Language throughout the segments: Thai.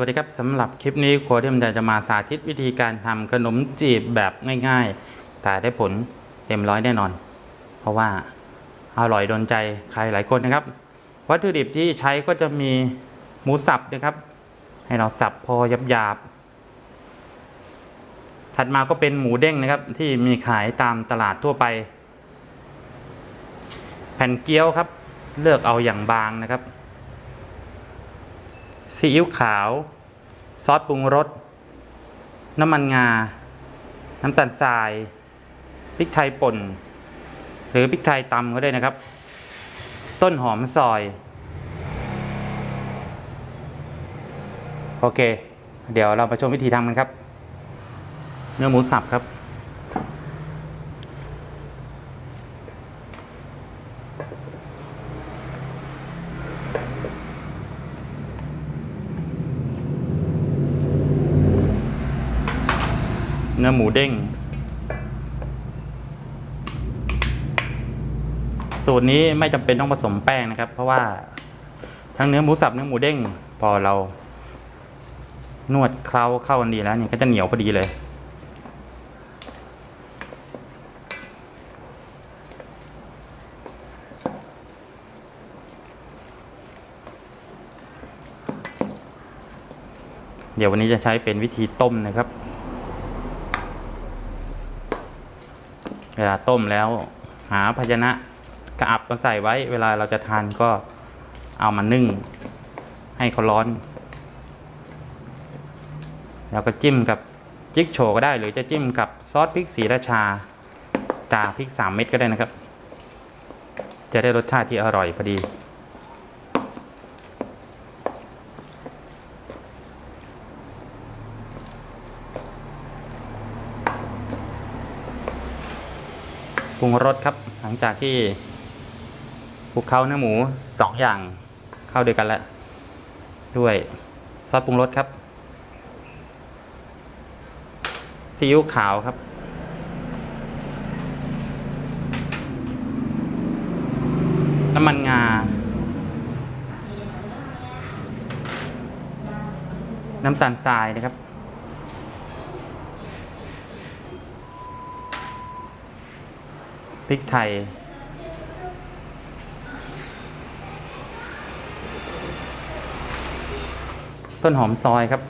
วัสดีครับสำหรับคลิปนี้ครัวที่มันจะมาสาธิตวิธีการทำขนมจีบแบบง่ายๆ แต่ได้ผลเต็มร้อยแน่นอน เพราะว่าอร่อยโดนใจใครหลายคนนะครับ วัตถุดิบที่ใช้ก็จะมีหมูสับนะครับ ให้เราสับพอหยาบๆ ถัดมาก็เป็นหมูเด้งนะครับที่มีขายตามตลาดทั่วไป แผ่นเกี๊ยวครับ เลือกเอาอย่างบางนะครับ ซีอิ๊วขาว ซอสปรุงรส น้ำมันงา น้ำตาลทราย พริกไทยป่น หรือพริกไทยตำก็ได้นะครับ ต้นหอมซอย โอเค เดี๋ยวเราไปชมวิธีทำกันครับ เนื้อหมูสับครับ เนื้อหมูเด้ง สูตรนี้ไม่จำเป็นต้องผสมแป้งนะครับ เพราะว่าทั้งเนื้อหมูสับเนื้อหมูเด้ง พอเรา นวดเคล้าเข้ากันดีแล้วเนี่ยก็จะเหนียวพอดีเลยเดี๋ยววันนี้จะใช้เป็นวิธีต้มนะครับ เวลาต้มแล้วหาภาชนะกระอับมาใส่ไว้ เวลาเราจะทานก็เอามานึ่ง ให้เขาร้อน แล้วก็จิ้มกับจิ๊กโฉก็ได้ หรือจะจิ้มกับซอสพริกสีราชาตราพริกสามเม็ดก็ได้นะครับ จะได้รสชาติที่อร่อยพอดี ปรุงรสครับ หลังจากที่คลุกเคล้าเนื้อหมูสองอย่างเข้าด้วยกันแล้ว ด้วยซอสปรุงรสครับซีอิ๊วขาวครับ น้ำมันงา น้ำตาลทรายนะครับ พริกไทย ต้นหอมซอยครับ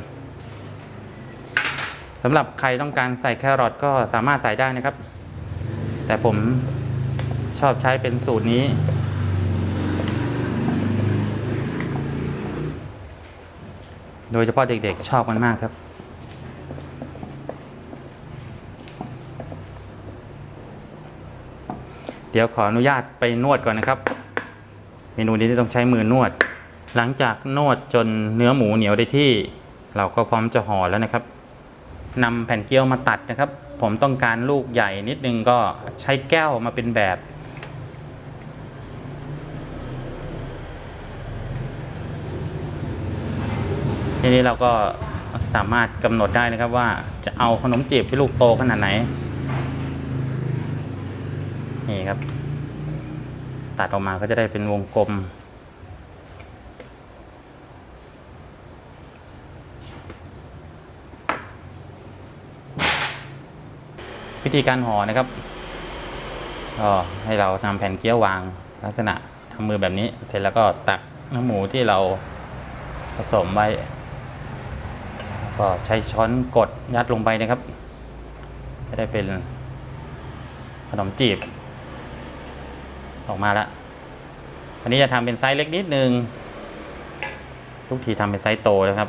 สำหรับใครต้องการใส่แครอทก็สามารถใส่ได้นะครับ แต่ผมชอบใช้เป็นสูตรนี้ โดยเฉพาะเด็กๆชอบมันมากครับ เดี๋ยวขออนุญาตไปนวดก่อนนะครับ เมนูนี้ต้องใช้มือนวด หลังจากนวดจนเนื้อหมูเหนียวได้ที่ เราก็พร้อมจะห่อแล้วนะครับนำแผ่นเกี๊ยวมาตัดนะครับ ผมต้องการลูกใหญ่นิดนึงก็ใช้แก้วมาเป็นแบบ ทีนี้เราก็สามารถกำหนดได้นะครับว่าจะเอาขนมจีบเป็นลูกโตขนาดไหน นี่ครับ ตัดออกมาก็จะได้เป็นวงกลม วิธีการห่อนะครับก็ให้เรานำแผ่นเกี๊ยววางลักษณะทำมือแบบนี้ เสร็จแล้วก็ตักน้ำหมูที่เราผสมไว้ ก็ใช้ช้อนกดยัดลงไปนะครับ จะได้เป็นขนมจีบ ออกมาแล้วอันนี้จะทำเป็นไซส์เล็กนิดนึงทุกทีทำเป็นไซส์โตนะครับ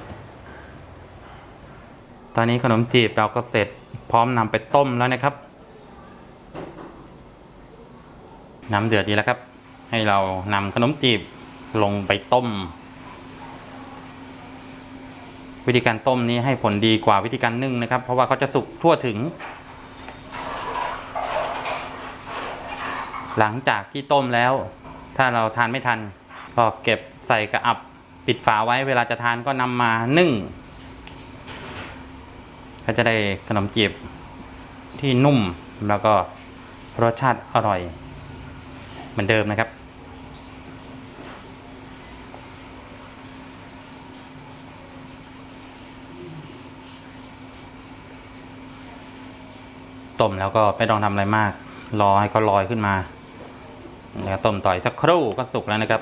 ตอนนี้ขนมจีบเราก็เสร็จพร้อมนำไปต้มแล้วนะครับ น้ำเดือดดีแล้วครับ ให้เรานำขนมจีบลงไปต้ม วิธีการต้มนี้ให้ผลดีกว่าวิธีการนึ่งนะครับ เพราะว่าเขาจะสุกทั่วถึง หลังจากที่ต้มแล้ว ถ้าเราทานไม่ทันก็เก็บใส่กระอับปิดฝาไว้เวลาจะทานก็นำมานึ่งก็จะได้ขนมจีบที่นุ่มแล้วก็รสชาติอร่อย เหมือนเดิมนะครับ ต้มแล้วก็ไม่ต้องทำอะไรมาก รอให้เขาลอยขึ้นมา แล้วต้มต่อยสักครู่ก็สุกแล้วนะครับ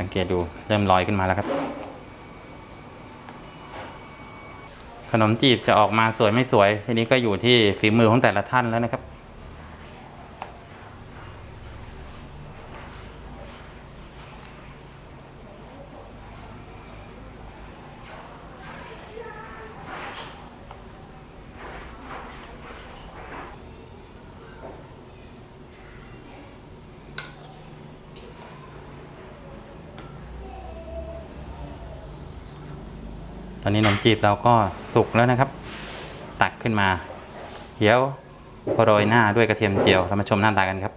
สังเกตดูเริ่มลอยขึ้นมาแล้วครับ ขนมจีบจะออกมาสวยไม่สวย ทีนี้ก็อยู่ที่ฝีมือของแต่ละท่านแล้วนะครับ อนนี้ขนมจีบเราก็สุกแล้วนะครับ ตักขึ้นมา เดี๋ยวโรยหน้าด้วยกระเทียมเจียวเรามาชมหน้าตากันครับ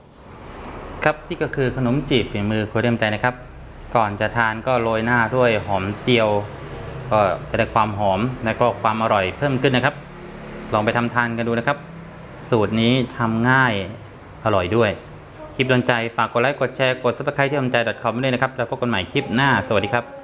ครับนี่ก็คือขนมจีบฝีมือครัวเรียมใจนะครับ ก่อนจะทานก็โรยหน้าด้วยหอมเจียว ก็จะได้ความหอมและก็ความอร่อยเพิ่มขึ้นนะครับ ลองไปทำทานกันดูนะครับ สูตรนี้ทำง่ายอร่อยด้วย คลิปโดนใจฝากกดไลค์กดแชร์กด subscribe ที่โดนใจ .com ด้วยนะครับแล้วพบกันใหม่คลิปหน้าสวัสดีครับ